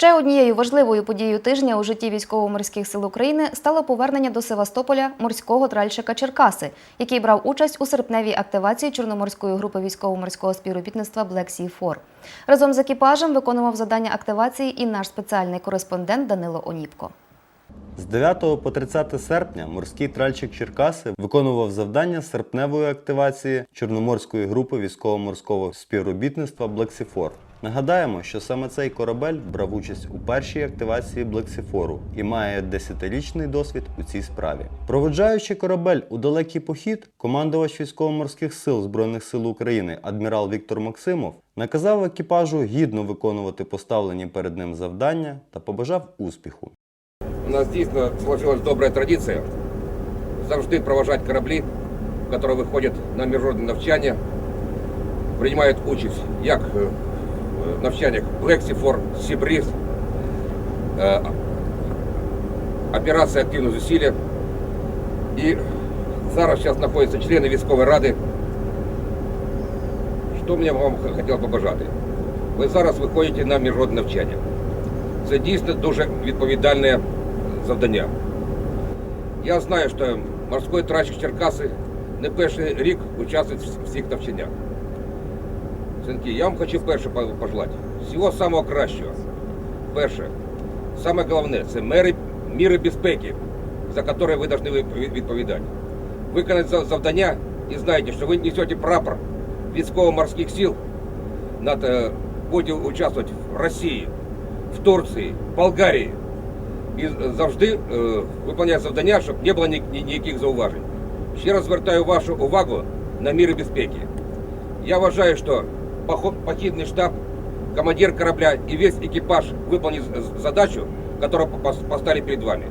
Ще однією важливою подією тижня у житті військово-морських сил України стало повернення до Севастополя морського тральщика Черкаси, який брав участь у серпневій активації Чорноморської групи військово-морського співробітництва Black Sea 4. Разом з екіпажем виконував завдання активації і наш спеціальний кореспондент Данило Оніпко. З 9 по 30 серпня морський тральщик Черкаси виконував завдання серпневої активації Чорноморської групи військово-морського співробітництва Блексіфор. Нагадаємо, що саме цей корабель брав участь у першій активації Блексіфору і має 10-річний досвід у цій справі. Проводжаючи корабель у далекий похід, командувач військово-морських сил Збройних сил України адмірал Віктор Максимов наказав екіпажу гідно виконувати поставлені перед ним завдання та побажав успіху. У нас дійсно сложилась добра традиція завжди проважати кораблі, які виходять на міжнародне навчання, приймають участь як навчаннях Лексіфор, Сібріз, е, операція активне зусилля. І зараз зараз знаходяться члени військової ради. Що мені вам хотів побажати? Ви зараз виходите на міжнародне навчання. Це дійсно дуже відповідальне завдання. Я знаю, що морський тральщик Черкаси не перший рік участвує в всіх навчаннях. Синки, я вам хочу перше пожелати. Всього самого кращого. Перше, саме головне це мери, міри безпеки, за які ви повинні відповідати. Виконати за- завдання і знаєте, що ви несете прапор військово-морських сил, над, е, будете участвувати в Росії, в Турції, Болгарії і завжди е, виконує завдання, щоб не було ні- ні- ніяких зауважень. Ще раз звертаю вашу увагу на міри безпеки. Я вважаю, що похідний штаб, командир корабля и весь экипаж виконує задачу, которую поставили перед вами.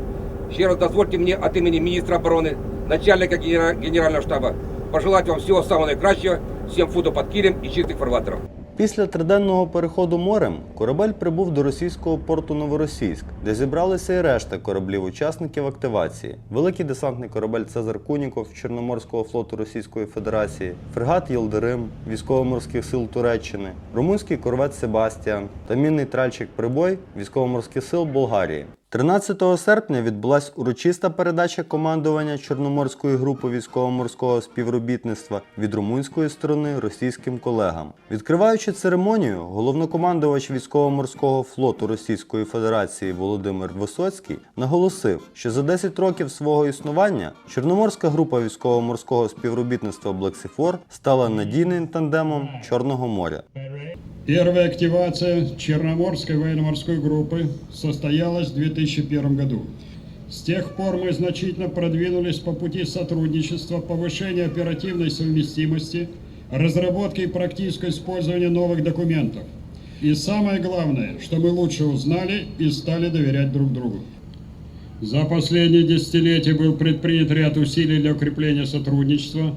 Ще раз дозвольте мне от имени министра обороны, начальника генерального штабу, пожелать вам всего самого наикращего, всем футу под килем и чистых фарватерів. Після триденного переходу морем корабель прибув до російського порту Новоросійськ, де зібралися і решта кораблів-учасників активації: великий десантний корабель Цезар Куніков Чорноморського флоту Російської Федерації, фрегат Єлдерим військово-морських сил Туреччини, румунський корвет Себастіан та мінний тральщик Прибой військово-морських сил Болгарії. 13 серпня відбулася урочиста передача командування Чорноморської групи військово-морського співробітництва від румунської сторони російським колегам. Відкриваючи церемонію, головнокомандувач військово-морського флоту Російської Федерації Володимир Висоцький наголосив, що за 10 років свого існування Чорноморська група військово-морського співробітництва Блексіфор стала надійним тандемом Чорного моря. Первая активация Черноморской военно-морской группы состоялась в 2001 году. С тех пор мы значительно продвинулись по пути сотрудничества, повышения оперативной совместимости, разработки и практического использования новых документов. И самое главное, что мы лучше узнали и стали доверять друг другу. За последние десятилетия был предпринят ряд усилий для укрепления сотрудничества,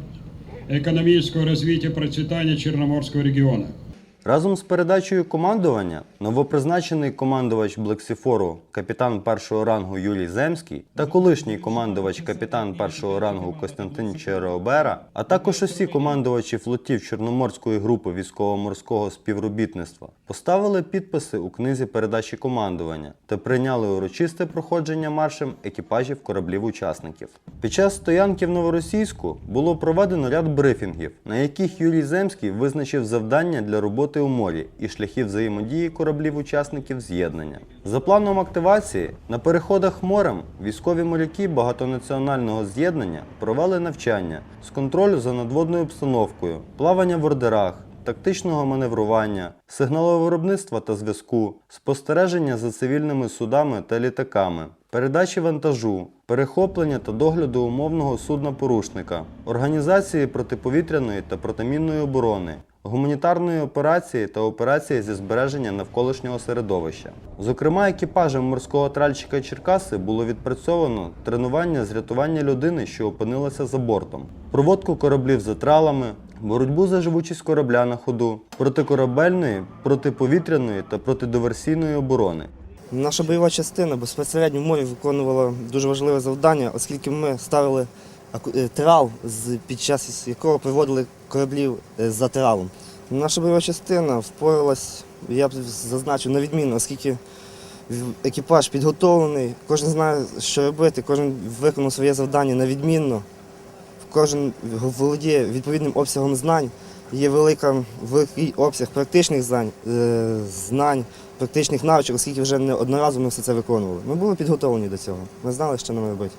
экономического развития и процветания Черноморского региона. Разом з передачею командування новопризначений командувач Блексіфору капітан першого рангу Юрій Земський та колишній командувач капітан першого рангу Костянтин Череобера, а також усі командувачі флотів Чорноморської групи військово-морського співробітництва поставили підписи у книзі передачі командування та прийняли урочисте проходження маршем екіпажів кораблів-учасників. Під час стоянки в Новоросійську було проведено ряд брифінгів, на яких Юрій Земський визначив завдання для роботи у морі і шляхи взаємодії кораблів-учасників з'єднання. За планом активації на переходах морем військові моряки багатонаціонального з'єднання провели навчання з контролю за надводною обстановкою, плавання в ордерах, тактичного маневрування, сигналовиробництва та зв'язку, спостереження за цивільними судами та літаками, передачі вантажу, перехоплення та догляду умовного судна-порушника, організації протиповітряної та протимінної оборони, гуманітарної операції та операції зі збереження навколишнього середовища. Зокрема, екіпажем морського тральщика Черкаси було відпрацьовано тренування з рятування людини, що опинилася за бортом, проводку кораблів за тралами, боротьбу за живучість корабля на ходу, протикорабельної, протиповітряної та протидиверсійної оборони. Наша бойова частина безпосередньо в морі виконувала дуже важливе завдання, оскільки ми ставили трал, під час якого приводили кораблів е, за тралом. Наша бойова частина впоралась, я б зазначив, на відмінно, оскільки екіпаж підготовлений, кожен знає, що робити, кожен виконав своє завдання на відмінно, кожен володіє відповідним обсягом знань. Є велика, великий обсяг практичних знань, е, знань, практичних навичок, оскільки вже не одноразово ми все це виконували. Ми були підготовлені до цього. Ми знали, що нам робити.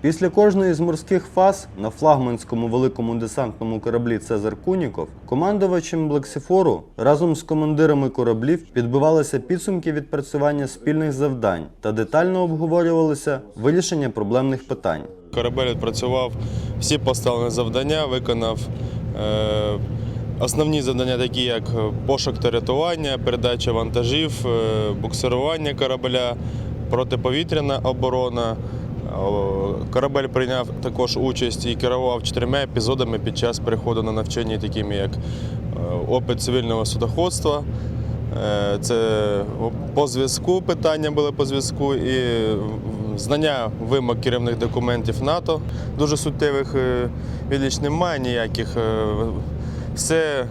Після кожної з морських фаз на флагманському великому десантному кораблі Цезар Куніков командувачем Блексіфору разом з командирами кораблів підбивалися підсумки відпрацювання спільних завдань та детально обговорювалися вирішення проблемних питань. Корабель відпрацював всі поставлені завдання, виконав е, основні завдання, такі як пошук та рятування, передача вантажів, е, буксирування корабля, протиповітряна оборона. О, Корабель прийняв також участь і керував чотирма епізодами під час переходу на навчання, такими як е, опит цивільного судоходства. Е, Це по зв'язку питання були по зв'язку і знання вимог керівних документів НАТО дуже суттєвих е, відліч немає ніяких. Е, Все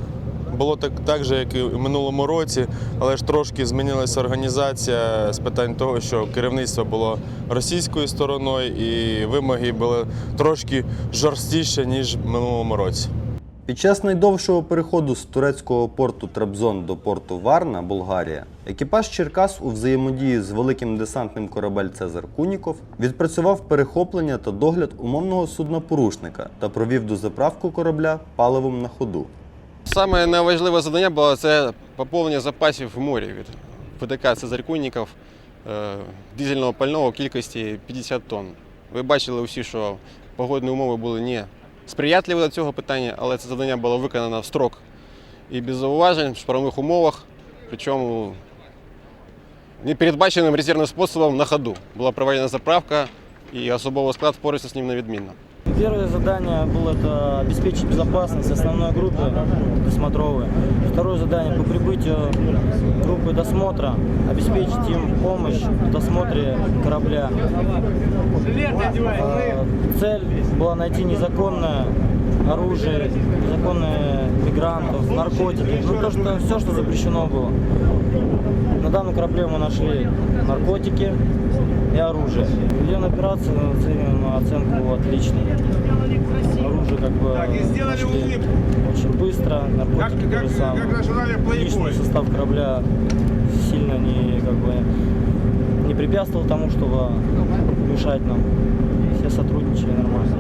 було так, так же, як і в минулому році, але ж трошки змінилася організація з питань того, що керівництво було російською стороною і вимоги були трошки жорсткіші, ніж в минулому році. Під час найдовшого переходу з турецького порту Трабзон до порту Варна, Болгарія, екіпаж Черкас у взаємодії з великим десантним корабель Цезар Куніков відпрацював перехоплення та догляд умовного суднопорушника та провів дозаправку корабля паливом на ходу. Саме найважливе завдання було це поповнення запасів в морі від ПДК Цезарькунників е, дизельного пального кількості 50 тонн. Ви бачили усі, що погодні умови були не сприятливі до цього питання, але це завдання було виконано в строк і без зауважень в шпарових умовах, причому непередбаченим резервним способом на ходу. Була проведена заправка і особовий склад впорався з ним невідмінно. Первое задание было это обеспечить безопасность основной группы досмотровой. Второе задание по прибытию группы досмотра обеспечить им помощь в досмотре корабля. Э, Цель была найти незаконное оружие, незаконные мигрантов, наркотики, ну то, что все, что запрещено было. На данном корабле мы нашли наркотики и оружие. Ведем операцию, оцениваем оценку отличной. Оружие как бы нашли очень быстро, наркотики то же самое. Личный состав корабля сильно не, как бы, не препятствовал тому, чтобы мешать нам. Все сотрудничали нормально.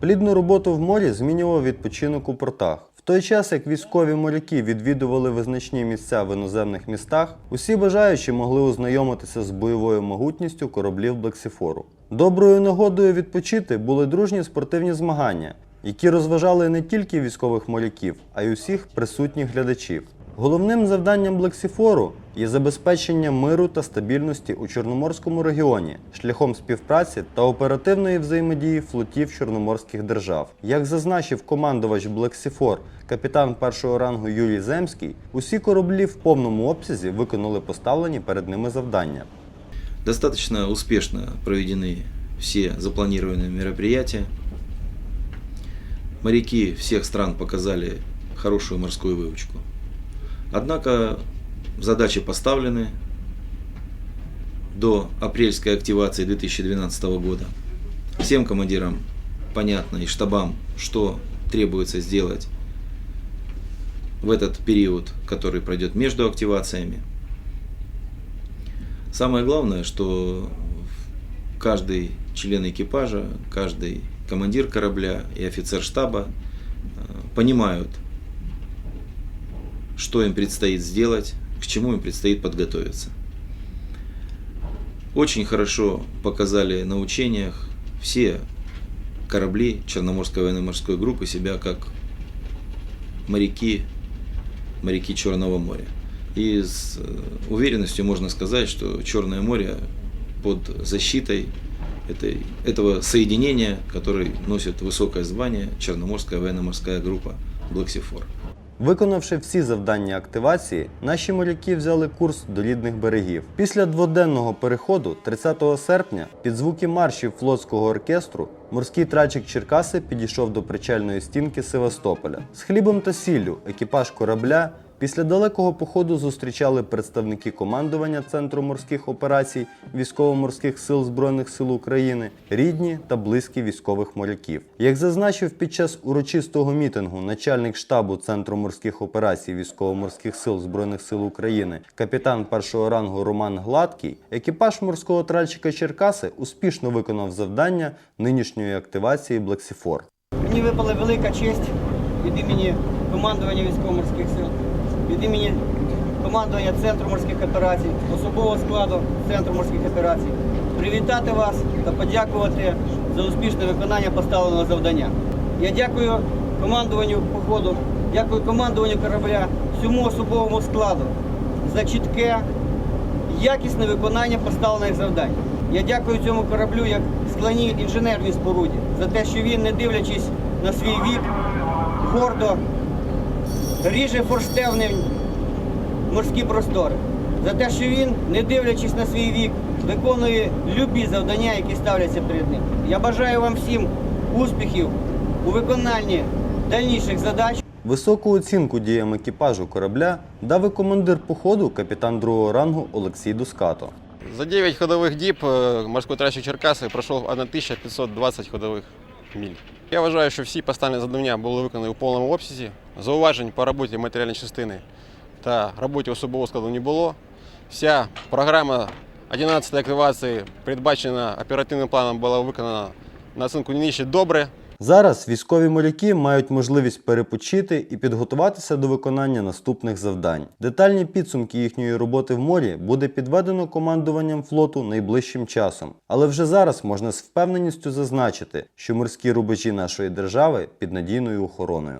Плідну роботу в морі змінював відпочинок у портах. Той час, як військові моряки відвідували визначні місця в іноземних містах, усі бажаючі могли ознайомитися з бойовою могутністю кораблів Блексіфору. Доброю нагодою відпочити були дружні спортивні змагання, які розважали не тільки військових моряків, а й усіх присутніх глядачів. Головним завданням Блексіфору є забезпечення миру та стабільності у Чорноморському регіоні шляхом співпраці та оперативної взаємодії флотів чорноморських держав. Як зазначив командувач Блексіфор, капітан першого рангу Юрій Земський, усі кораблі в повному обсязі виконали поставлені перед ними завдання. Достаточно успешно проведены все запланированные мероприятия. Моряки всех стран показали хорошую морскую выучку. Однако задачи поставлены до апрельской активации 2012 года. Всем командирам понятно и штабам, что требуется сделать в этот период, который пройдет между активациями. Самое главное, что каждый член экипажа, каждый командир корабля и офицер штаба э, понимают, что им предстоит сделать, к чему им предстоит подготовиться. Очень хорошо показали на учениях все корабли Черноморской военно-морской группы себя как моряки, моряки Черного моря. И с э, уверенностью можно сказать, что Черное море под защитой этой, этого соединения, который носит высокое звание Черноморская военно-морская группа Блэксифор. Виконавши всі завдання активації, наші моряки взяли курс до рідних берегів. Після дводенного переходу, 30 серпня, під звуки маршів флотського оркестру, морський трачик Черкаси підійшов до причальної стінки Севастополя. З хлібом та сіллю екіпаж корабля Після далекого походу зустрічали представники командування Центру морських операцій Військово-морських сил Збройних сил України, рідні та близькі військових моряків. Як зазначив під час урочистого мітингу начальник штабу Центру морських операцій Військово-морських сил Збройних сил України, капітан першого рангу Роман Гладкий, екіпаж морського тральщика Черкаси успішно виконав завдання нинішньої активації Блексіфор. Мені випала велика честь від імені командування військово-морських сил, від імені командування Центру морських операцій, особового складу Центру морських операцій, привітати вас та подякувати за успішне виконання поставленого завдання. Я дякую командуванню походу, дякую командуванню корабля, всьому особовому складу за чітке, якісне виконання поставлених завдань. Я дякую цьому кораблю як складній інженерній споруді за те, що він, не дивлячись на свій вік, гордо ріже форштевнем морські простори. За те, що він, не дивлячись на свій вік, виконує любі завдання, які ставляться перед ним. Я бажаю вам всім успіхів у виконанні дальніших задач. Високу оцінку діям екіпажу корабля дав і командир походу капітан другого рангу Олексій Дускато. За 9 ходових діб е, морський тральщик Черкаси пройшов 1520 ходових миль. Я вважаю, що всі поставлені завдання були виконані у повному обсязі. Зауважень по роботі матеріальної частини та роботі особового складу не було. Вся програма 11 активації, передбачена оперативним планом, була виконана на оцінку нижче добре. Зараз військові моряки мають можливість перепочити і підготуватися до виконання наступних завдань. Детальні підсумки їхньої роботи в морі буде підведено командуванням флоту найближчим часом. Але вже зараз можна з впевненістю зазначити, що морські рубежі нашої держави під надійною охороною.